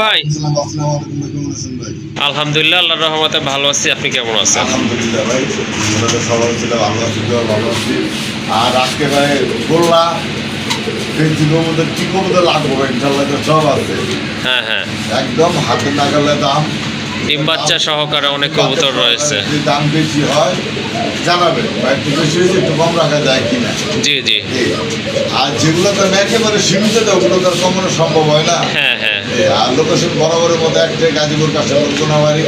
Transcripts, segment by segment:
ভাই। আলহামদুলিল্লাহ আল্লাহর রহমতে ভালো আছি। আপনি কেমন আছেন? আলহামদুলিল্লাহ ভাই সবাই ছিল ভালো আছি ভালো আছি। আর আজকে ভাই কবুতর লাগবো ভাই? ইনশাল্লাহ তো সব আছে। হ্যাঁ হ্যাঁ। একদম হাতে নাগালে দাম। ডিম বাচ্চা সহকারে অনেক কবুতর রয়েছে। দাম বেশি হয় জানাবেন। একটু কম রাখা যায় কিনা? জি জি। আর যেগুলো তো একেবারে সীমিত ওগুলো তো কমানো সম্ভব হয় না। হ্যাঁ হ্যাঁ। আর লোকেশন বরাবরের মধ্যে একটা গাজীপুর কাছে Konabari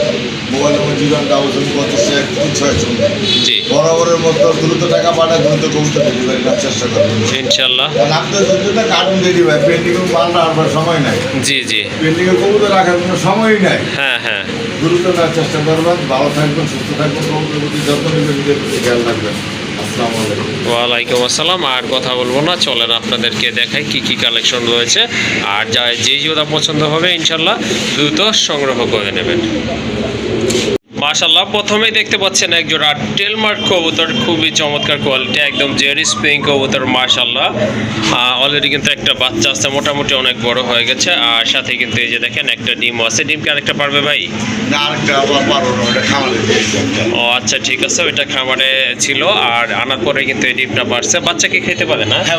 mobile number zero double seven পঁচিশ এক তিন ছয় শূন্য। জি। বরাবরের মতো দ্রুত টাকা পাঠায় দ্রুত কবুতর ডেলিভারি করার চেষ্টা করবেন। ইনশাল্লাহ। কারণ আপনার যদি কার্টুন রেডি হয় পেন্ডিং মাল রাখার সময় নাই। জি জি। পেন্ডিং এ কবুতর রাখার কোনো সময়ই নাই। হ্যাঁ হ্যাঁ। দ্রুত দেওয়ার চেষ্টা করবেন ভালো থাকবেন, সুস্থ থাকবেন কবুতর প্রতি যত্ন নেবেন নিজের প্রতি খেয়াল রাখবেন। ওয়ালাইকুম আসসালাম, আর কথা বলব না, চলেন আপনাদেরকে দেখাই কি কি কালেকশন রয়েছে। আর যা যেই জোড়া পছন্দ হবে, ইনশাল্লাহ দ্রুত সংগ্রহ করে নেবেন। মাশাল্লাহ প্রথমেই দেখতে পাচ্ছেন এক জোড়া টেলমার্ক কবুতর খুবই চমৎকার কোয়ালিটি একদম জেরি স্প্রিং কবুতর মাশাল্লাহ অলরেডি কিন্তু একটা বাচ্চা আছে মোটামুটি অনেক বড় হয়ে গেছে। আর সাথে কিন্তু এই যে দেখেন একটা ডিম আছে। ডিমকে আরেকটা পারবে ভাই? না আরেকটা পারব একটা। ও আচ্ছা ঠিক আছে ওইটা খামারে ছিল আর আনার পরে কিন্তু এই ডিমটা পারছে বাচ্চা কি খেতে পারে না? হ্যাঁ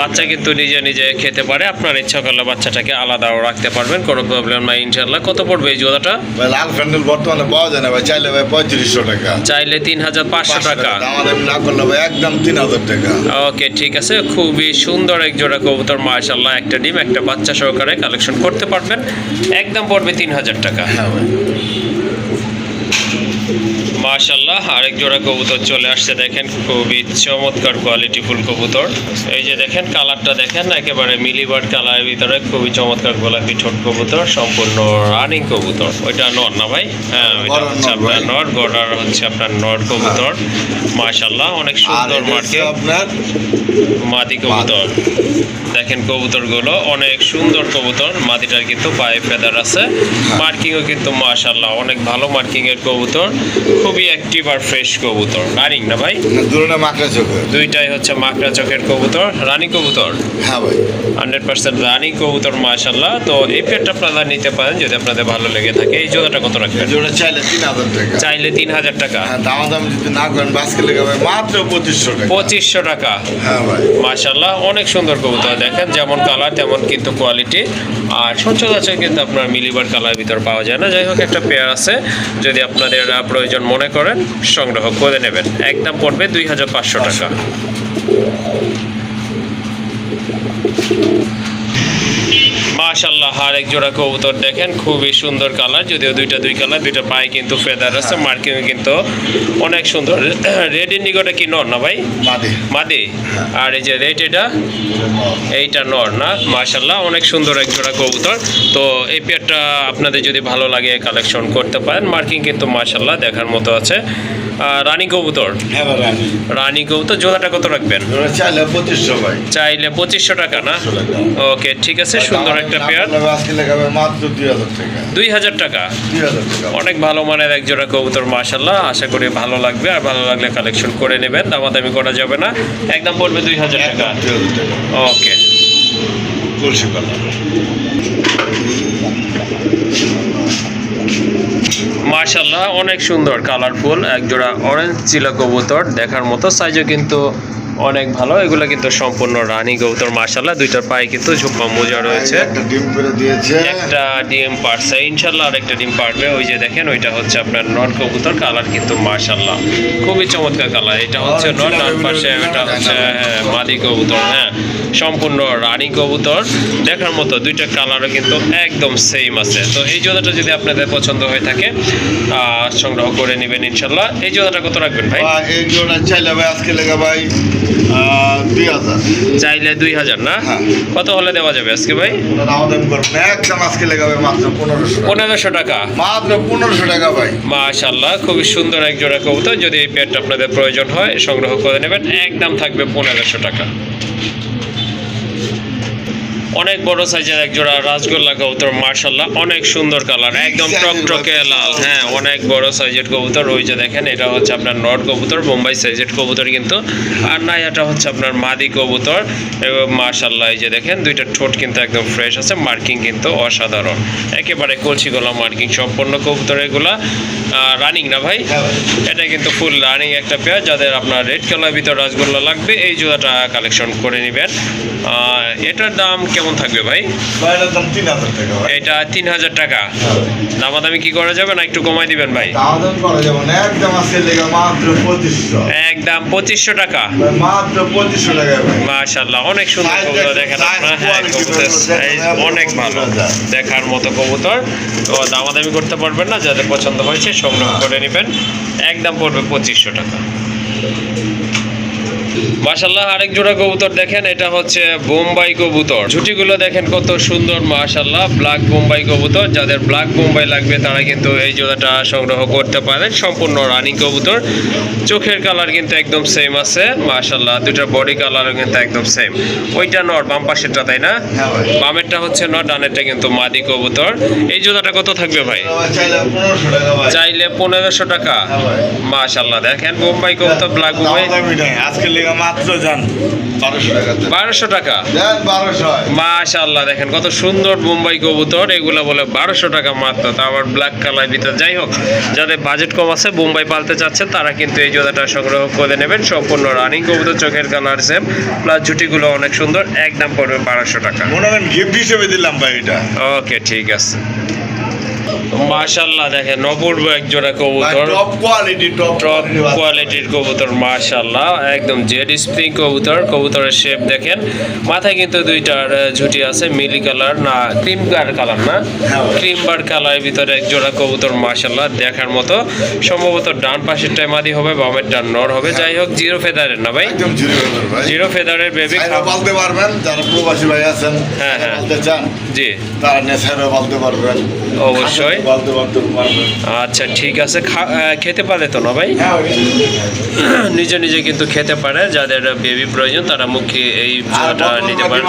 বাচ্চা কিন্তু নিজে নিজে খেতে পারে। আপনার ইচ্ছা করলে বাচ্চাটাকে আলাদাও রাখতে পারবেন কোনো প্রবলেম নাই ইনশাল্লাহ কত পড়বে এই জোড়াটা? লাল ফ্যান্ডেল বর্তমানে পাওয়া যায় না ভাই চাইলে ভাই পঁয়ত্রিশশো টাকা। চাইলে তিন হাজার পাঁচশো টাকা। আমাদের না করলে ভাই একদম তিন হাজার টাকা। ওকে ঠিক আছে খুবই সুন্দর এক জোড়া কবুতর মাশাল্লাহ একটা ডিম একটা বাচ্চা সহকারে কালেকশন করতে পারবেন। একদম পড়বে তিন হাজার টাকা। হ্যাঁ ভাই। মাশাল্লাহ আরেক জোড়া কবুতর চলে আসছে দেখেন খুবই চমৎকার কোয়ালিটি ফুল কবুতর। এই যে দেখেন কালারটা দেখেন একেবারে মিলিবার্ড কালারের ভিতরে খুবই চমৎকার গোলাপি ঠোঁট কবুতর সম্পূর্ণ রানিং কবুতর। ওইটা নর না ভাই? হ্যাঁ ওইটা গড়ার হচ্ছে আপনার ভাই। নর গড়ার হচ্ছে আপনার নর কবুতর। মাশাল্লাহ অনেক সুন্দর মার্কে আপনার মাদি কবুতর। দেখেন কবুতরগুলো অনেক সুন্দর কবুতর। মাদিটার কিন্তু পায়ে ফেদার আছে। মার্কিংও কিন্তু মাশাল্লাহ অনেক ভালো মার্কিং এর কবুতর। খুবই অ্যাক্টিভ আর ফ্রেশ কবুতর। রানিং না ভাই? দুটো মাকড়া চোখে। দুইটাই হচ্ছে মাকড়া চোখের কবুতর রানী কবুতর? হ্যাঁ ভাই। হান্ড্রেড পার্সেন্ট রানী কবুতর মাশাল্লাহ তো এই পেটটা আপনারা নিতে পারেন যদি আপনাদের ভালো লেগে থাকে। এই জোড়াটা কত রাখবেন? জোড়া চাইলে তিন হাজার টাকা। চাইলে তিন হাজার টাকা। হ্যাঁ দাম দাম যদি না করেন বাসকে লেগে ভাই মাত্র পঁচিশশো টাকা। পঁচিশশো টাকা। হ্যাঁ ভাই। মাশাল্লাহ অনেক সুন্দর কবুতর দেখেন। যেমন কালার তেমন কিন্তু কোয়ালিটি আর সচরাচর কিন্তু আপনার মিলিবার কালার ভিতর পাওয়া যায় না। যাই হোক একটা পেয়ার আছে। যদি আপনাদের প্রয়োজন মনে করেন সংগ্রহ করে নেবেন। একদম পড়বে দুই হাজার পাঁচশো টাকা। মাশাল্লাহ আর এক জোড়া কবুতর দেখেন খুবই সুন্দর কালার যদিও দুইটা দুই কালার দুইটা পায়ে কিন্তু ফেদার আছে মার্কিং কিন্তু অনেক সুন্দর। রেড ইন্ডিগোটা কি নর না ভাই? মাদি। মাদি? আর এই যে রেড এটা? এইটা নর না? মাশাল্লাহ অনেক সুন্দর এক জোড়া কবুতর। তো এই পেয়ারটা আপনাদের যদি ভালো লাগে কালেকশন করতে পারেন মার্কিং কিন্তু মাশাল্লাহ দেখার মতো আছে। রানী কবুতর? হ্যাঁ রানি। কবুতর জোড়াটা কত রাখবেন? চাইলে পঁচিশশো টাকা না? ওকে ঠিক আছে সুন্দর একটা পেয়ার। দুই হাজার টাকা। অনেক ভালো মানের এক জোড়া কবুতর মাশাল্লাহ আশা করি ভালো লাগবে আর ভালো লাগলে কালেকশন করে নেবেন। দামাদামি করা যাবে না। একদম পড়বে দুই হাজার টাকা। ওকে। মার্শাল্লাহ অনেক সুন্দর কালারফুল একজোড়া অরেঞ্জ চিলা কবুতর দেখার মতো সাইজও কিন্তু অনেক ভালো। এগুলো কিন্তু সম্পূর্ণ রানী কবুতর মার্শাল্লাহ দুইটার পায়ে কিন্তু ঝুপা মোজা রয়েছে। একটা ডিম করে দিয়েছে। একটা ডিম পারছে। ইনশাল্লাহ আর একটা ডিম পারবে। ওই যে দেখেন ওইটা হচ্ছে আপনার নন কবুতর। কালার কিন্তু মার্শাল্লাহ খুবই চমৎকার কালার। এটা হচ্ছে নন ডান পাশে এটা হচ্ছে হ্যাঁ, মাদি কবুতর হ্যাঁ। সম্পূর্ণ রানী কবুতর। দেখার মতো দুইটা কালারও কিন্তু একদম সেম আছে। তো এই জোড়াটা যদি আপনাদের পছন্দ হয়ে থাকে সংগ্রহ করে নেবেন ইনশাল্লাহ এই জোড়াটা কত রাখবেন ভাই এই জোড়া চাইলে ভাই আজকে লেগে ভাই দুই হাজার। চাইলে দুই হাজার না? হ্যাঁ। কত হলে দেওয়া যাবে আজকে ভাই? আবেদন করবেন একদম আজকে লেগে ভাই মাত্র পনেরোশো পনেরোশো টাকা। মাত্র পনেরোশো টাকা ভাই। মাশাল্লাহ খুবই সুন্দর এক জোড়া কবুতর। যদি এই পেয়ারটা আপনাদের প্রয়োজন হয় সংগ্রহ করে নেবেন। একদম থাকবে পনেরোশো টাকা। অনেক বড় সাইজের এক জোড়া রাজগোল্লা কবুতর মার্শাল্লাহ অনেক সুন্দর কালার একদম টকটকে লাল। হ্যাঁ অনেক বড় সাইজের কবুতর ওই যে দেখেন এটা হচ্ছে আপনার নট কবুতর বোম্বাই সাইজের কবুতর কিন্তু। আর না এটা হচ্ছে আপনার মাদি কবুতর এবং মার্শাল্লাহ এই যে দেখেন দুইটা ঠোঁট কিন্তু একদম ফ্রেশ আছে মার্কিং কিন্তু অসাধারণ। একেবারে কলসি গলা মার্কিং সম্পূর্ণ কবুতর এগুলা। রানিং না ভাই? হ্যাঁ এটা কিন্তু ফুল রানিং একটা পেয়ার যাদের আপনার রেড কালার ভিতর রাসগোল্লা লাগবে এই জোড়াটা কালেকশন করে নেবেন। এটার দাম কেমন থাকবে ভাই? এটা তিন হাজার টাকা। হ্যাঁ। দামাদামি কি করা যাবে না একটু কমাই দিবেন ভাই? যাবে একদম পঁচিশশো। টাকা। মাশাল্লাহ অনেক সুন্দর কবুতর দেখেন, হ্যাঁ অনেক ভালো। দেখার মতো কবুতর। তো দামাদামি করতে পারবেন না যাদের পছন্দ হয়েছে সংগ্রহ হ্যাঁ। করে নেবেন। একদম পড়বে পঁচিশশো টাকা। মাশাল্লাহ আরেক জোড়া কবুতর দেখেন এটা হচ্ছে বোম্বাই কবুতর। ঝুটিগুলো দেখেন কত সুন্দর মাশাল্লাহ ব্ল্যাক বোম্বাই কবুতর। যাদের ব্ল্যাক বোম্বাই লাগবে তারা কিন্তু এই জোড়াটা সংগ্রহ করতে পারেন। সম্পূর্ণ রানিং কবুতর। চোখের কালার কিন্তু একদম সেম আছে মাশাল্লাহ দুটার বডি কালারও কিন্তু একদম সেম ওইটা নর বাম পাশেরটা তাই না? হ্যাঁ বামেরটা হচ্ছে নর ডানেরটা কিন্তু মাদি কবুতর। এই জোড়াটা কত থাকবে ভাই? চাইলে পনেরোশো টাকা হ্যাঁ ভাই। মাশাল্লাহ দেখেন বোম্বাই কবুতর ব্ল্যাক বোম্বাই। আজকে মাত্র যান। বারোশো টাকা মাশাল্লাহ দেখেন কত সুন্দর বোম্বাই কবুতর। এগুলো বলে বারোশো টাকা মাত্র তা আবার ব্ল্যাক কালার ভিতর। যাই হোক যাদের বাজেট কম আছে পালতে চাচ্ছেন তারা কিন্তু এই জোড়াটা সংগ্রহ করে নেবেন। সম্পূর্ণ রানিং কবুতর চোখের কালার সেম প্লাস জুটিগুলো অনেক সুন্দর একদম পড়বে বারোশো টাকা। মনে করেন গিফট হিসেবে দিলাম ভাই এটা। ওকে ঠিক আছে। মাশাল্লাহ দেখেন অপূর্ব এক জোড়া কবুতর। টপ কোয়ালিটি টপ কোয়ালিটির কবুতর মাশাল্লাহ একদম জেড স্প্রিং কবুতর কবুতরের শেপ দেখেন। মাথায় কিন্তু দুইটার ঝুটি আছে মিলি কালার না ক্রিম বার কালার না? হ্যাঁ। ক্রিম বার কালারের ভিতরে এক জোড়া কবুতর মাশাল্লাহ দেখার মতো। সম্ভবত ডান পাশেরটাই মাদি হবে বামের ডান নর হবে। যাই হোক জিরো ফেদারের না ভাই? জিরো ব্যাপার ভাই। জিরো ফেদারের বেবি পালতে পারবেন যারা প্রবাসী ভাই আছেন হ্যাঁ, হ্যাঁ। জি। তারা নেশারও পালতে পারবেন। অবশ্যই। আচ্ছা ঠিক আছে। খেতে পারে তো না ভাই? হ্যাঁ নিজে নিজে কিন্তু খেতে পারে। যাদের বেবি প্রয়োজন তারা মুখে এই নিতে পারে।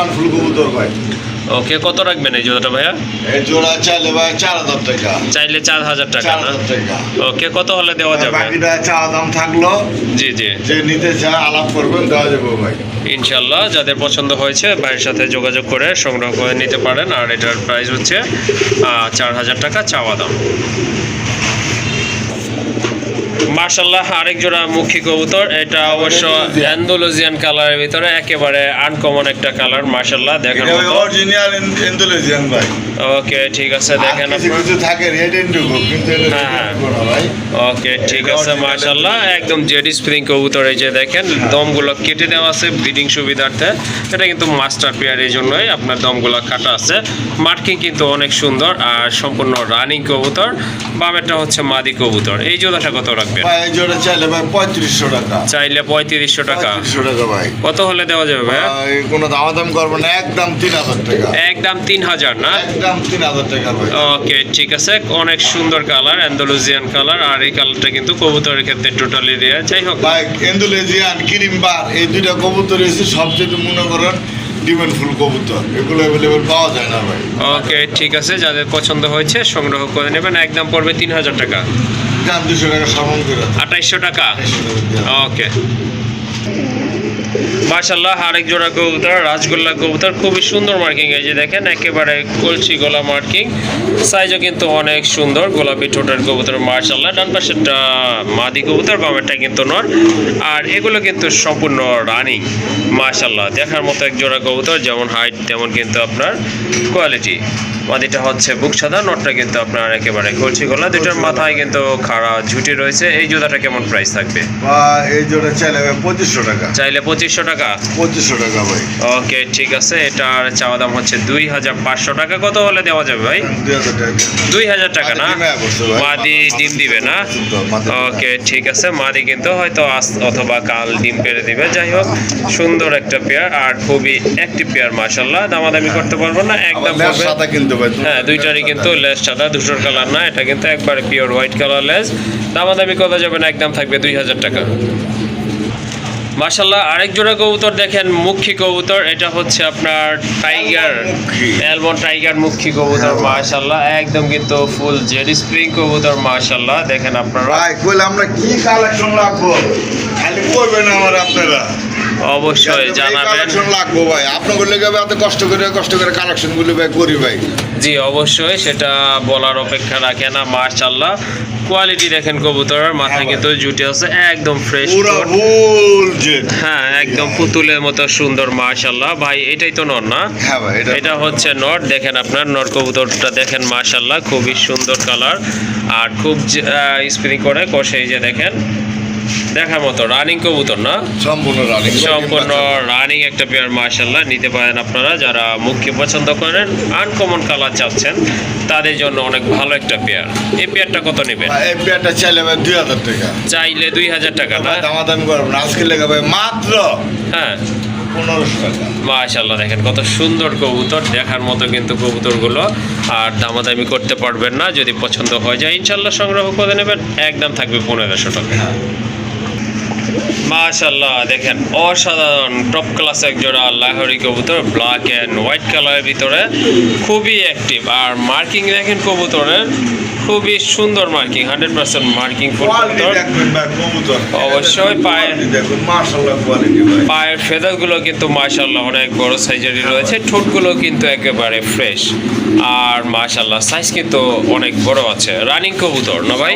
ওকে কত রাখবেন এই জোড়াটা ভাইয়া? এই জোড়া চাইলে ভাই চার হাজার টাকা। চাইলে চার হাজার টাকা না? ওকে কত হলে দেওয়া যাবে? বাকিটা চা দাম থাকল। জি জি। যে নিতে চায় আলাপ করবেন দেওয়া যাবে ভাই। ইনশাল্লাহ যাদের পছন্দ হয়েছে ভাইয়ের সাথে যোগাযোগ করে সংগ্রহ করে নিতে পারেন। আর এটার প্রাইস হচ্ছে চার হাজার টাকা চাওয়া দাম। মার্শাল্লাহ আরেক জোড়া মুখী কবুতর। এটা অবশ্য অ্যান্ডোলজিয়ান কালারের ভিতরে একেবারে আনকমন একটা কালার মার্শাল্লাহ এটা অরিজিনাল ইন্দোনেশিয়ান ভাই। ওকে ঠিক আছে দেখেন কিছু থাকে রেড ইন্ডিগো কিন্তু এটা হ্যাঁ, হ্যাঁ। ওকে ঠিক আছে মাশাল্লাহ একদম জেডি স্প্রিং কবুতর এই যে দেখেন দমগুলো কেটে দেওয়া আছে ব্রিডিং সুবিধার্থে। এটা কিন্তু মাস্টার পেয়ার এই জন্যই আপনার দমগুলো কাটা আছে। মার্কিং কিন্তু অনেক সুন্দর আর সম্পূর্ণ রানিং কবুতর। বামেরটা হচ্ছে মাদি কবুতর। এই জোড়াটা কত রাখবেন? ভাই এই জোড়া চাইলে ভাই পঁয়ত্রিশশো টাকা। চাইলে পঁয়ত্রিশশো টাকা। পঁয়ত্রিশশো টাকা ভাই। কত হলে দেওয়া যাবে ভাই, কোনো করব না একদম তিন হাজার টাকা। একদম তিন হাজার না? একদম তিন হাজার টাকা ভাই। ওকে ঠিক আছে। অনেক সুন্দর কালার অ্যান্ডালুজিয়ান কালার আর এই কালারটা কিন্তু কবুতরের ক্ষেত্রে টোটালি রেয়ার যাই হোক। ভাই এন্দুলেজিয়ান কিরিমবার এই দুইটা কবুতর এসে সবচেয়ে মনে করেন ডিমেন্ড ফুল কবুতর। এগুলো অ্যাভেলেবেল পাওয়া যায় না ভাই। ওকে ঠিক আছে। যাদের পছন্দ হয়েছে সংগ্রহ করে নেবেন। একদম পড়বে তিন হাজার টাকা। দাম দুশো টাকা সামন করে আঠাইশশো টাকা। ওকে। মাশাল্লাহ আরেক জোড়া কবুতর রাজগোল্লা কবুতর। খুবই সুন্দর মার্কিং এই যে দেখেন একেবারে কলসি গলা মার্কিং সাইজও কিন্তু অনেক সুন্দর গোলাপি ঠোঁটের কবুতর মার্শাল্লাহ ডান পাশেরটা মাদি কবুতর বামেরটা কিন্তু নর। আর এগুলো কিন্তু সম্পূর্ণ রানিং মাশাল্লাহ দেখার মতো এক জোড়া কবুতর যেমন হাইট তেমন কিন্তু আপনার কোয়ালিটি মাদিটা হচ্ছে বুক সাদা নটটা কিন্তু আপনার একেবারে কলসি গলা দুটার মাথায় কিন্তু খাড়া ঝুটি রয়েছে। এই জুতাটা কেমন প্রাইস থাকবে? এই জোড়া চাইলে পঁচিশশো টাকা। চাইলে পঁচিশশো টাকা? পঁচিশশো টাকা ভাই। ওকে ঠিক আছে। এটার চাওয়া দাম হচ্ছে দুই হাজার পাঁচশো টাকা। কত হলে দেওয়া যাবে ভাই? দুই হাজার টাকা। না? মাদি ডিমে দিবে না? ওকে ঠিক আছে। মাদি কিন্তু হয়তো আজ অথবা কাল ডিম পেরে দিবে। যাই হোক সুন্দর একটা পেয়ার আর খুবই অ্যাক্টিভ পেয়ার মাসাল্লাহ দামাদামি করতে পারব না একদম সাদা কিন্তু হ্যাঁ দুইটারই কিন্তু লেস সাদা দুটোর কালার না এটা কিন্তু একবারে পিওর হোয়াইট কালার লেস। দামাদামি কত যাবে না একদম থাকবে দুই হাজার টাকা। মাশাল্লাহ আরেক জোড়া কবুতর দেখেন মুখী কবুতর এটা হচ্ছে আপনার টাইগার। অ্যালবন টাইগার মুখী কবুতর। মাশাল্লাহ একদম কিন্তু ফুল জেড স্প্রিং কবুতর মাশাল্লাহ দেখেন আপনারা। আমরা কি কালেকশন রাখব? খালি করবেন আমার আপনারা। অবশ্যই জানাবেন। লাগবো ভাই। আপনাদের লেগে এত কষ্ট করে কষ্ট করে কালেকশনগুলো ভাই করি ভাই। জি অবশ্যই সেটা বলার অপেক্ষা রাখে না মাশাল্লাহ কোয়ালিটি দেখেন কবুতরের মাথায় হ্যাঁ কিন্তু জুটে আছে একদম ফ্রেশ হ্যাঁ একদম পুতুলের মতো সুন্দর মাশাল্লাহ ভাই এটাই তো নর না? হ্যাঁ ভাই এটা হচ্ছে নট দেখেন আপনার নট কবুতরটা দেখেন মাশাল্লাহ খুবই সুন্দর কালার আর খুব স্প্রিং করে কষে এই যে দেখেন। দেখার মতো রানিং কবুতর না? সম্পূর্ণ রানিং সম্পূর্ণ রানিং একটা পেয়ার মার্শাল্লাহ নিতে পারেন আপনারা যারা মুখকে পছন্দ করেন আনকমন কালার চাচ্ছেন তাদের জন্য অনেক ভালো একটা পেয়ার এই পেয়ারটা কত নেবেন? এই পেয়ারটা চাইলে ভাই দুই হাজার টাকা। চাইলে দুই হাজার টাকা না? দামাদামি করবেন না। আজকে লেগে ভাই মাত্র হ্যাঁ। মাশাল্লাহ দেখেন কত সুন্দর কবুতর। দেখার মতো কিন্তু কবুতরগুলো আর দামাদামি করতে পারবেন না। যদি পছন্দ হয়ে যায় ইনশাল্লাহ সংগ্রহ করে নেবেন। একদম থাকবে পনেরোশো টাকা। মাশাল্লাহ দেখেন, অসাধারণ টপ ক্লাস এক জোড়া লাহরি কবুতর ব্ল্যাক অ্যান্ড হোয়াইট কালারের ভিতরে, খুবই অ্যাক্টিভ আর মার্কিং দেখেন কবুতরের খুবই সুন্দর marking hundred percent marking full অবশ্যই পায়ের পায়ের ফেদারগুলো কিন্তু মাশাল্লাহ অনেক বড় সাইজেরই রয়েছে ঠোঁটগুলো কিন্তু একেবারে ফ্রেশ আর মাশাল্লাহ সাইজ কিন্তু অনেক বড় আছে। রানিং কবুতর না ভাই?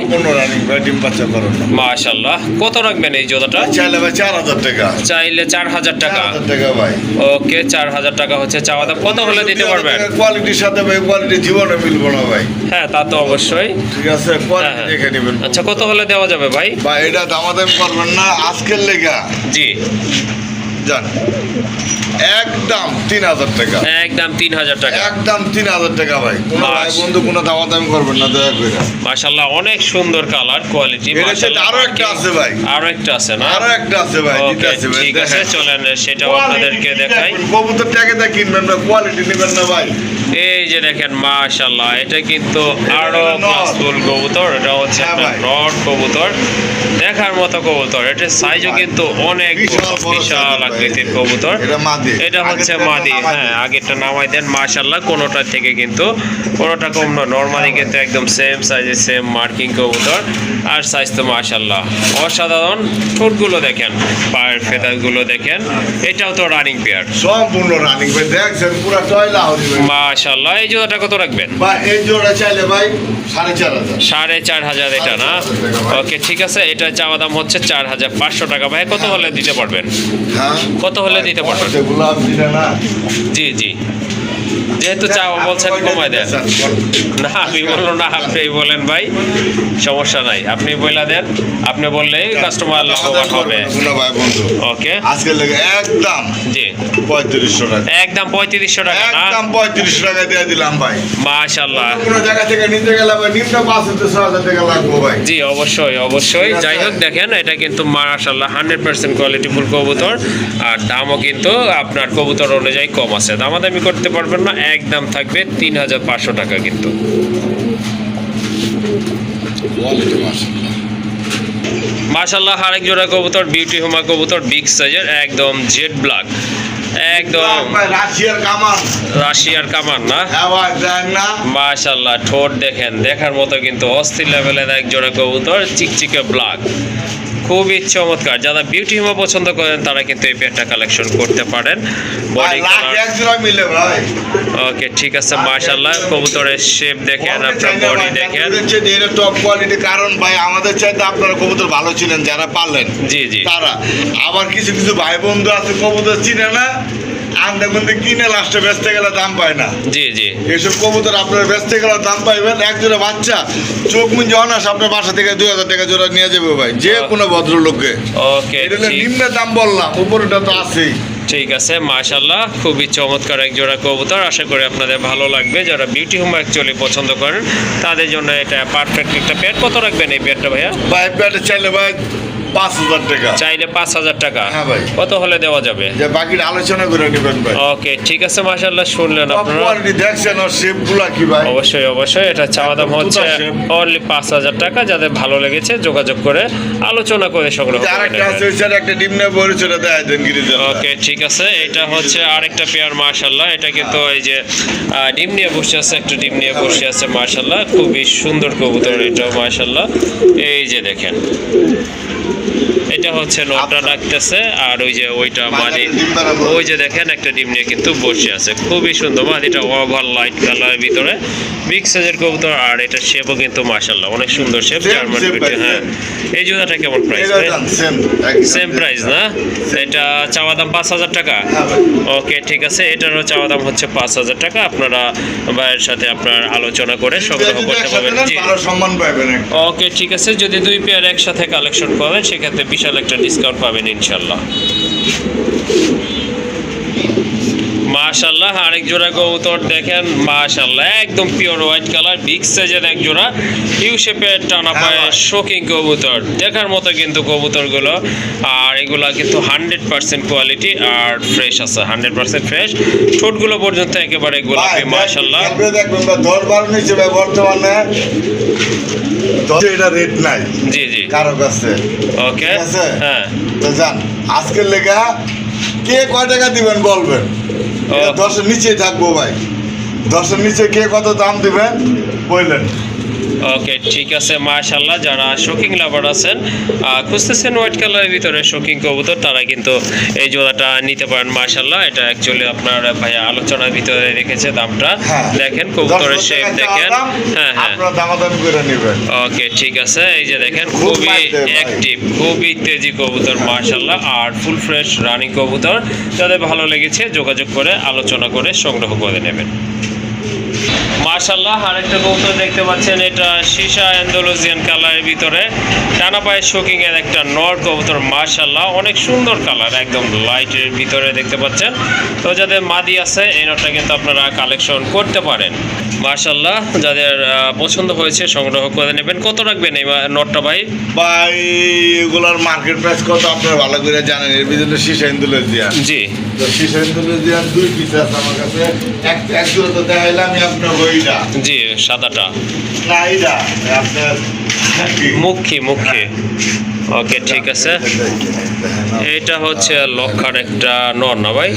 মাশাল্লাহ কত রাখবেন এই জোড়াটা চাইলে ভাই চার হাজার টাকা। চাইলে চার হাজার টাকা। হাজার টাকা ভাই। ওকে চার হাজার টাকা হচ্ছে চাওয়া দাম। কত হলে দিতে পারবেন? কোয়ালিটির সাথে ভাই কোয়ালিটি জীবনে মিলবো না ভাই। হ্যাঁ তা তো অবশ্যই। ঠিক আছে হ্যাঁ, কোয়ালিটি হ্যাঁ। দেখে নেবেন। আচ্ছা কত হলে দেওয়া যাবে ভাই? ভাই এটা দামাদামি করবেন না আজকের লেগা। জি। জান একদম তিন হাজার টাকা। একদম তিন হাজার টাকা। একদম তিন হাজার টাকা ভাই। কোনো ভাই বন্ধু কোনো দামাদামি করবেন না দয়া করে। মাশাল্লাহ অনেক সুন্দর কালার কোয়ালিটি আরও একটা আছে ভাই। আরও একটা আছে না? আরও একটা আছে ভাই আছে ভাই ঠিক আছে চলেন সেটাও আপনাদেরকে দেখাই। কবুতর টাকে কিনবেন না কোয়ালিটি নেবেন না ভাই। এই যে দেখেন মাশাল্লাহ এটা কিন্তু আরও। ক্লাসফুল কবুতর এটা হচ্ছে হ্যাঁ নট কবুতর দেখার মতো কবুতর এটার সাইজও কিন্তু অনেক বিশাল। আকৃতির কবুতর। এটা হচ্ছে মাদি হ্যাঁ। আগেরটা নামাই দেন মাশাল্লাহ কোনোটা থেকে কিন্তু কোনোটা কম নয় নর্মালি কিন্তু একদম সেম সাইজে সেম মার্কিং কবুতর আর সাইজ তো মাশাল্লাহ অসাধারণ ঠোঁটগুলো দেখেন পায়ের ফেদারগুলো দেখেন এটাও তো রানিং পেয়ার সম্পূর্ণ রানিং ভাই দেখছেন পুরো টয়লা হরি ভাই মাশাল্লাহ এই জোড়াটা কত রাখবেন? ভাই এই জোড়া চাইলে ভাই সাড়ে চার হাজার। সাড়ে চার হাজার এটা না। ওকে ঠিক আছে এটা চাওয়া দাম হচ্ছে চার হাজার পাঁচশো টাকা। ভাই কত হলে দিতে পারবেন? হ্যাঁ? কত হলে দিতে পারবেন? গোলাপ দিলে না? জি জি। যেহেতু চাওয়া বলছেন কমায় দেন। না আমি বলল না আপনি বলেন ভাই সমস্যা নাই। আপনি বইলা দেন আপনি বললেই কাস্টমার লাভবান হবে। ওকে। আজকে লেগে একদম জি। পঁয়ত্রিশশো টাকা। একদম পঁয়ত্রিশশো টাকা না? একদম পঁয়ত্রিশশো টাকা দিয়ে দিলাম ভাই। মাশাল্লাহ কোনো জায়গা থেকে নিতে গেলে নিম্ন পাঁচ হতে ছ হাজার টাকা লাগবো ভাই। জি অবশ্যই অবশ্যই। যাই হোক দেখেন এটা কিন্তু মাশাল্লাহ হান্ড্রেড পার্সেন্ট কোয়ালিটিফুল কবুতর। আর দামও কিন্তু আপনার কবুতর অনুযায়ী কম আছে। দামাদামি করতে পারবেন না একদম থাকবে তিন হাজার পাঁচশো টাকা কিন্তু। মাশাল্লাহ আরেক জোড়া কবুতর বিউটি হোমা কবুতর বিগ সাইজের একদম জেড ব্ল্যাক একদম রাশিয়ার কামান। রাশিয়ার কামান না? হ্যাঁ ভাই না? মাশাল্লাহ ঠোঁট দেখেন দেখার মতো কিন্তু অস্থির লেভেলের এক জোড়া কবুতর চিকচিকে ব্ল্যাক খুবই চমৎকার। যারা বিউটি হিমা পছন্দ করেন তারা কিন্তু এই পেয়ারটা কালেকশন করতে পারেন। বডি লাখ এক জোড়া মিলে ভাই। ওকে ঠিক আছে মাশাআল্লাহ। কবুতরের শেপ দেখেন আপনার বডি দেখেন। এটা টপ কোয়ালিটি কারণ ভাই আমাদের চাইতে আপনারা কবুতর ভালো ছিলেন যারা পারলেন জি জি। তারা। আবার কিছু কিছু ভাই বন্ধু আছে কবুতর চিনে না। আন্দে বন্ধু কিনে লাস্টে বেচতে গেলে দাম পায় না। জি জি। এসব কবুতর আপনার বেচতে গেলে দাম পাইবেন। এক জোড়া বাচ্চা চোখ মুঞ্জে অনাস আপনার বাসা থেকে দুই হাজার টাকা জোড়া নিয়ে যাবে ভাই যে কোনো ভদ্রলোককে। ওকে নিম্ন দাম বললাম উপরটা তো আছেই। ঠিক আছে মাশাল্লাহ খুবই চমৎকার এক জোড়া কবুতর। আশা করি আপনাদের ভালো লাগবে। যারা বিউটি হোম অ্যাকচুয়ালি পছন্দ করেন তাদের জন্য এটা পারফেক্ট একটা পেয়ার কত রাখবেন এই পেটটা ভাইয়া? ভাই পেটে চাইলে ভাই পাঁচ হাজার টাকা। চাইলে পাঁচ হাজার টাকা। হ্যাঁ ভাই। কত হলে দেওয়া যাবে? যে বাকিটা আলোচনা করে নেবেন ভাই। ওকে ঠিক আছে মাশাল্লাহ শুনলেন আপনারা। কোয়ালিটি দেখছেন আর শেপগুলা কি ভাই? অবশ্যই অবশ্যই এটা চাওয়া দাম হচ্ছে অনলি পাঁচ হাজার টাকা যাদের ভালো লেগেছে যোগাযোগ করে আলোচনা করে সংগ্রহ করে একটা আছে side একটা ডিম নিয়ে বড় ছোট দেয় দেন গিরিজা ওকে ঠিক আছে এটা হচ্ছে আরেকটা পেয়ার মার্শাল্লাহ এটা কিন্তু এই যে ডিম নিয়ে বসে আছে একটা ডিম নিয়ে বসে আছে মার্শাল্লাহ খুবই সুন্দর কবুতর এটা মার্শাল্লাহ এই যে দেখেন এটা হচ্ছে নটা ডাকতেছে আর ওই যে ওইটা বানাবো। ওই যে দেখেন একটা ডিম নিয়ে কিন্তু বসে আছে। খুবই সুন্দর। মাদিটা ওভার লাইট কালারের ভিতরে। বিগ সাইজের কবুতর আর এটা শেপও কিন্তু মার্শাল্লাহ অনেক সুন্দর শেপ জার্মান বিউটি হ্যাঁ। এই জোড়াটা কেমন প্রাইস এটা সেম প্রাইস না? এটা চাওয়া দাম পাঁচ হাজার টাকা? হ্যাঁ ওকে ঠিক আছে। এটারও চাওয়া দাম হচ্ছে পাঁচ হাজার টাকা। আপনারা ভাইয়ের সাথে আপনার আলোচনা করে সংগ্রহ করতে পারবেন। জি। ভালো সম্মান পাবেন ওকে ঠিক আছে। যদি দুই পেয়ার একসাথে কালেকশন করেন সেক্ষেত্রে বিশাল একটা ডিসকাউন্ট পাবেন ইনশাল্লাহ। মাশাল্লাহ আরেক জোড়া কবুতর দেখেন মাশাল্লাহ একদম পিওর হোয়াইট কালার বিগ সাইজের এক জোড়া ইউ শেপের টানা হ্যাঁ পায়ে শোকিং কবুতর দেখার মতো কিন্তু কবুতরগুলো আর এগুলা কিন্তু হান্ড্রেড পার্সেন্ট কোয়ালিটি আর ফ্রেশ আছে হান্ড্রেড পার্সেন্ট ফ্রেশ ঠোঁটগুলো পর্যন্ত একেবারে গোলাপি মাশাল্লাহ। বর্তমানে এটা রেট নাই। জি জি। কারও কাছে। ওকে আছে? হ্যাঁ। তো যান আজকের লেখা কে কয় টাকা দিবেন বলবেন। দশের নিচেই থাকব ভাই। দশের নিচে কে কত দাম দিবেন বললেন। ওকে ঠিক আছে মাশাল্লাহ যারা শোকিং লাভার আছেন খুঁজতেছেন হোয়াইট কালারের ভিতরে শোকিং কবুতর তারা কিন্তু এই জোড়াটা নিতে পারেন মাশাল্লাহ এটা অ্যাকচুয়ালি আপনার ভাইয়া আলোচনার ভিতরে রেখেছে দামটা। হ্যাঁ। দেখেন কবুতরের শেপ দেখেন। হ্যাঁ হ্যাঁ। আপনারা দামাদামি করে নেবেন। ওকে ঠিক আছে এই যে দেখেন খুবই অ্যাক্টিভ খুবই তেজি কবুতর মার্শাল্লাহ আর ফুল ফ্রেশ রানিং কবুতর। যাদের ভালো লেগেছে যোগাযোগ করে আলোচনা করে সংগ্রহ করে নেবেন। মার্শাল্লাহ আরেকটা কবুতর দেখতে পাচ্ছেন, এটা সীসা অ্যান্ডোলোজিয়ান কালারের ভিতরে। টানা পায়ের এর একটা নর কবুতর মার্শাল্লাহ অনেক সুন্দর কালার, একদম লাইটের ভিতরে দেখতে পাচ্ছেন। তো যাদের মাদি আছে, এই নটটা কিন্তু আপনারা কালেকশন করতে পারেন। মার্শাল্লাহ যাদের পছন্দ হয়েছে সংগ্রহ করে নেবেন। কত রাখবেন এই নটটা ভাই? ভাই এগুলার মার্কেট প্রাইস কত আপনারা ভালো করে জানেন? এর ভিতরে শীষ ইন্দুলের দিয়া জি। তো শীষ ইন্দুলের দিয়া দুই পিস আছে আমার কাছে। এক এক দুটো তো দেখাইলাম আপনার ওইটা জি সাদাটা। না এইটা আপনার কি? মুখী মুখী ওকে ঠিক আছে। এটা হচ্ছে লক্ষার একটা নর না ভাই।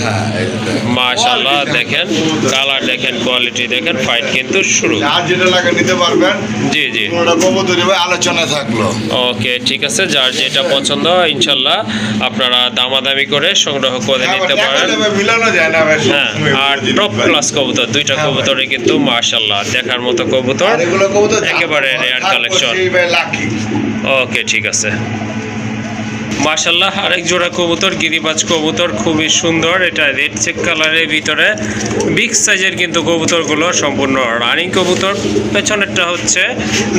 মাশাল্লাহ দেখেন কালার দেখেন কোয়ালিটি দেখেন ফাইট কিন্তু শুরু। আর যেটা লাগে নিতে পারবেন জি জি। আলোচনা থাকল। ওকে ঠিক আছে যার যেটা পছন্দ ইনশাল্লাহ আপনারা দামাদামি করে সংগ্রহ করে হ্যাঁ, নিতে পারেন। হ্যাঁ আর টপ ক্লাস কবুতর দুইটা হ্যাঁ, কবুতরে কিন্তু মাশাল্লাহ দেখার মতো কবুতর একেবারে রেয়ার কালেকশন ওকে, ঠিক আছে। মার্শাল্লাহ আরেক জোড়া কবুতর, গিরিবাজ কবুতর, খুবই সুন্দর। এটা রেড চেক কালারের ভিতরে। বিগ সাইজের কিন্তু কবুতরগুলো সম্পূর্ণ রানিং কবুতর। পেছনেরটা হচ্ছে,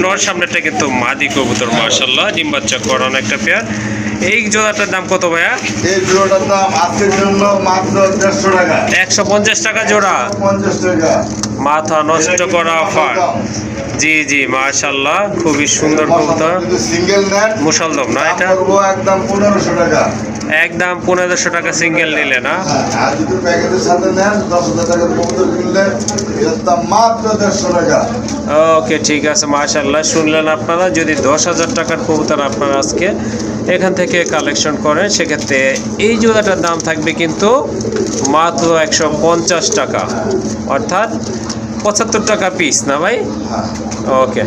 নর সামনেরটা কিন্তু মাদি কবুতর মার্শাল্লাহ ডিম বাচ্চা করানো একটা পেয়ার এই জোড়াটার দাম কত ভাইয়া? এই জোড়াটার দাম আজকের জন্য মাত্র দেড়শো টাকা। একশো পঞ্চাশ টাকা জোড়া? পঞ্চাশ টাকা। মাথা নষ্ট করা অফার জি জি মার্শাল্লাহ খুবই সুন্দর কবুতর। সিঙ্গেল নেন মুসলদম না এটা? একদম পনেরোশো টাকা। একদম পনেরোশো টাকা সিঙ্গেল নিলে না? হ্যাঁ, আর যদি প্যাকেটের সাথে নেন দশ হাজার টাকার কবুতর কিনলে মাত্র দেড়শো টাকা। ওকে ঠিক আছে মাশাল্লাহ শুনলেন আপনারা যদি দশ হাজার টাকার কবুতর আপনারা আজকে এখান থেকে কালেকশন করেন, সেক্ষেত্রে এই জোড়াটার দাম থাকবে কিন্তু মাত্র একশো পঞ্চাশ টাকা। অর্থাৎ পঁচাত্তর টাকা পিস না ভাই? ওকে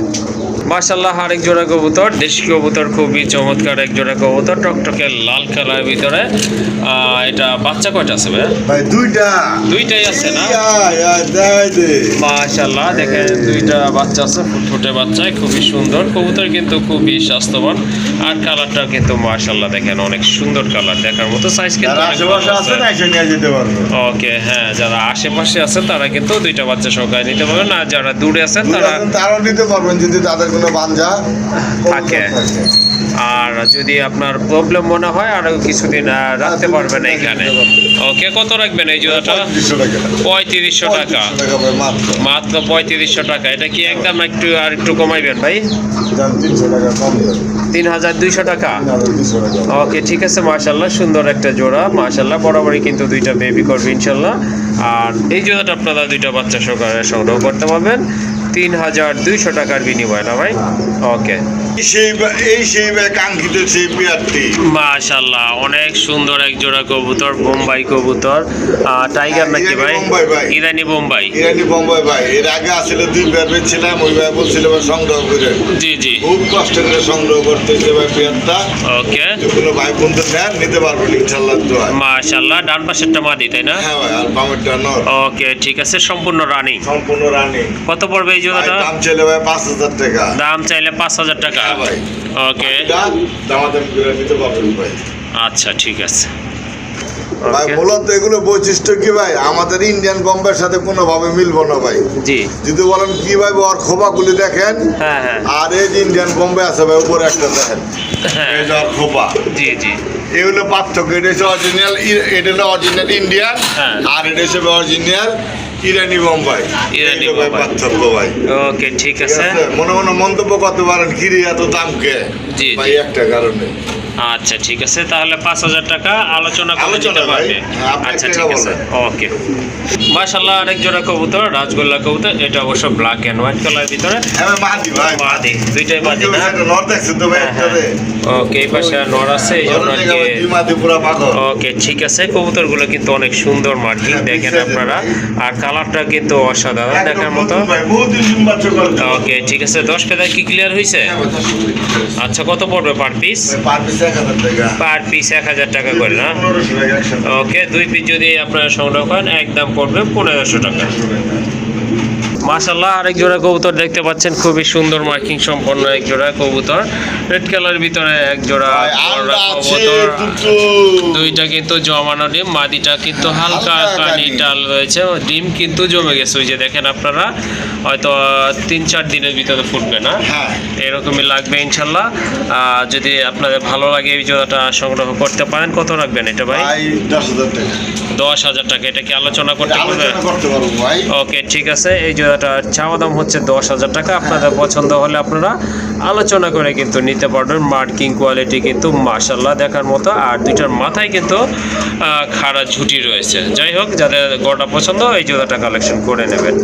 মার্শাল্লাহ আরেক জোড়া কবুতর দেশি কবুতর খুবই চমৎকার এক জোড়া কবুতর টকটকে লাল কালার ভিতরে। এটা বাচ্চা কয়টা আছে ভাই দুইটা। দুইটাই আছে না। মাশাল্লাহ দেখেন দুইটা বাচ্চা আছে ফুটফুটে বাচ্চা খুবই সুন্দর। কবুতর কিন্তু খুবই স্বাস্থ্যবান আর কালারটা কিন্তু মাশাল্লাহ দেখেন অনেক সুন্দর কালার দেখার মতো। সাইজ কিন্তু আছে। আছে। ওকে হ্যাঁ যারা আশেপাশে আছেন তারা কিন্তু দুইটা বাচ্চা সহকারে নিতে পারবেন আর যারা দূরে আছেন তারা নিতে পারবেন যদি তাদের কোনো বাঞ্জা থাকে। আর যদি আপনার প্রবলেম মনে হয় আরও কিছুদিন রাখতে পারবেন এখানে ওকে কত রাখবেন এই জোড়াটা? পঁয়ত্রিশশো টাকা। মাত্র। পঁয়ত্রিশশো টাকা। এটা কি একদম একটু আর একটু কমাইবেন ভাই? তিন হাজার দুইশো টাকা? ওকে ঠিক আছে মাশাল্লাহ সুন্দর একটা জোড়া। মাশাল্লাহ বরাবরই কিন্তু দুইটা বেবি করবে ইনশাল্লাহ। আর এই জোড়াটা আপনারা দুইটা বাচ্চা সহকারে সংগ্রহ করতে পারবেন। তিন হাজার দুইশো টাকার বিনিময় না ভাই? ওকে সেই বা- এই সেই কাঙ্ক্ষিত সেই পেয়ারটি মাশাল্লাহ অনেক সুন্দর এক জোড়া কবুতর বোম্বাই কবুতর। টাইগার নাকি ভাই? ইরানি বোম্বাই। ইরানি বোম্বাই ভাই। এর আগে আসলে দুই পেয়ার ছিলাম ওই ভাই বলছিল সংগ্রহ করে। জি জি। খুব কষ্ট করে সংগ্রহ করতেছে ভাই ওকে কোনো ভাই বন্ধু নেন নিতে পারবেন ইনশাল্লাহ দোয়া মাশাল্লাহ ডান পাশেরটা মাদি তাই না? হ্যাঁ ভাই আর বামেরটা নর। ওকে ঠিক আছে সম্পূর্ণ রানিং সম্পূর্ণ রানি কত পড়বে এই জোড়াটা দাম চলে ভাই পাঁচ হাজার টাকা। দাম চাইলে পাঁচ হাজার টাকা। হ্যাঁ ভাই। ওকে। এটা করে নিতে পারবেন ভাই। আচ্ছা ঠিক আছে। ভাই মূলত এগুলো বৈশিষ্ট্য কি ভাই? আমাদের ইন্ডিয়ান বোম্বের সাথে কোনোভাবে মিলবো না ভাই। জি। যদি বলেন কি ভাই ওর খোপাগুলি দেখেন। হ্যাঁ হ্যাঁ। আর এই যে ইন্ডিয়ান বোম্বে আছে ভাই উপরে একটা দেখেন। এই যে ওর খোপা। জি জি। এই পার্থক্য এটা হচ্ছে অরিজিনাল এটা হলো অরিজিনাল ইন্ডিয়ান। আর এটা হচ্ছে অরিজিনাল ইরানি বোম্বাই। ইরানি বোম্বাই। ভাই। ওকে ঠিক আছে? মনে মনে মন্তব্য করতে পারেন কিরি এত দাম কে জি, ভাই একটা কারণে। আচ্ছা ঠিক আছে। তাহলে পাঁচ হাজার টাকা আলোচনা করে দিতে পারবে। হ্যাঁ, আচ্ছা ঠিক আছে। ওকে। মাশাল্লাহ আরেক জোড়া কবুতর রাজগোল্লা কবুতর। এটা অবশ্য ব্ল্যাক এন্ড হোয়াইট কালার ভিতরে। হ্যাঁ মাদি ভাই। বাদে দুইটাই বাদে না? দেখছেন তো ভাই হ্যাঁ, ওকে এই পাশে নর আছে এই জন্য মাদি ওকে ঠিক আছে। কবুতরগুলো কিন্তু অনেক সুন্দর মার্কিং হ্যাঁ, দেখেন আপনারা। আর কালারটা কিন্তু অসাধারণ দেখার মতো। ওকে ঠিক আছে। দশ পেদা কি ক্লিয়ার হয়েছে আচ্ছা কত পড়বে per piece per piece per piece এক হাজার টাকা করে না? ওকে দুই পিস যদি আপনারা সংগ্রহ করেন একদম পড়বে পনেরোশো টাকা। মাশাল্লাহ আরেক জোড়া কবুতর দেখতে পাচ্ছেন খুবই সুন্দর মার্কিং সম্পন্ন এক জোড়া কবুতর। রেড কালার ভিতরে এক জোড়া কবুতর। দুইটা কিন্তু জমানো ডিম মাদিটা কিন্তু হালকা হালকা কানি। টাল রয়েছে। ডিম কিন্তু জমে গেছে ওই যে দেখেন আপনারা হয়তো তিন চার দিনের ভিতরে ফুটবে না। হ্যাঁ। এরকমই লাগবে ইনশাল্লাহ আর যদি আপনাদের ভালো লাগে এই জোড়াটা সংগ্রহ করতে পারেন কত রাখবেন এটা ভাই? ভাই দশ হাজার টাকা। দশ হাজার টাকা এটা কি আলোচনা করতে পারবে? ওকে ঠিক আছে এই জোড়াটা চাওয়া দাম হচ্ছে দশ হাজার টাকা আপনাদের পছন্দ হলে আপনারা আলোচনা করে কিন্তু নিতে পারবেন। মার্কিং কোয়ালিটি কিন্তু মার্শাল্লাহ দেখার মতো আর দুইটার মাথায় কিন্তু খারাপ খাড়া ঝুটি রয়েছে। যাই হোক যাদের গড়টা পছন্দ এই জোড়াটা কালেকশন করে নেবেন।